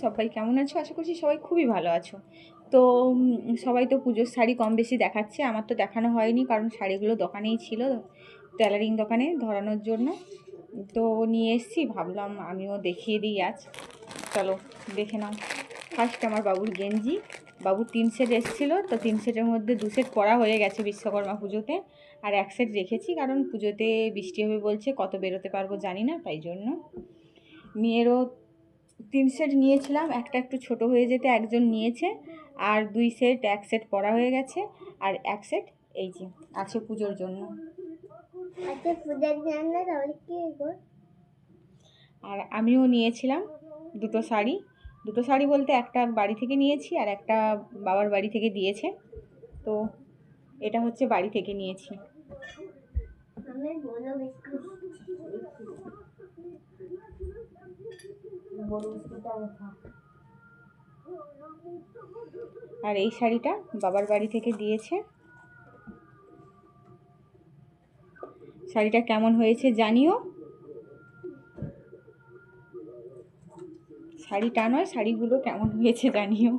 সবাই কেমন আছো? আশা করছি সবাই খুবই ভালো আছো। তো সবাই তো পুজোর শাড়ি কম বেশি দেখাচ্ছে। আমার তো দেখানো হয়নি কারণ শাড়িগুলো দোকানেই ছিল টেলারিং দোকানে ধরানোর জন্য। তো নিয়ে এসেছি, ভাবলাম আমিও দেখিয়ে দিই আজ। চলো, দেখে নাও। ফার্স্ট আমার বাবুর গেঞ্জি। বাবুর তিন সেট এসেছিল, তো তিন সেটের মধ্যে দু সেট পরা হয়ে গেছে বিশ্বকর্মা পুজোতে। আর এক সেট রেখেছি কারণ পুজোতে বৃষ্টি হবে বলছে, কত বেরোতে পারব জানি না, তাই জন্য। মেয়েরও তিন সেট নিয়েছিলাম একটা একটু ছোট হয়ে যেতে একজন নিয়েছে আর দুই সেট এক সেট পরা হয়ে গেছে আর এক সেট এই যে আছে পুজোর জন্য। আচ্ছা আর আমিও নিয়েছিলাম দুটো শাড়ি। দুটো শাড়ি বলতে একটা বাড়ি থেকে নিয়েছি আর একটা বাবার বাড়ি থেকে দিয়েছে। তো এটা হচ্ছে বাড়ি থেকে নিয়েছি। আর এই শাড়িটা বাবার বাড়ি থেকে দিয়েছে। শাড়িটা কেমন হয়েছে জানিও? শাড়িটা নয়, শাড়িগুলো কেমন হয়েছে জানিও।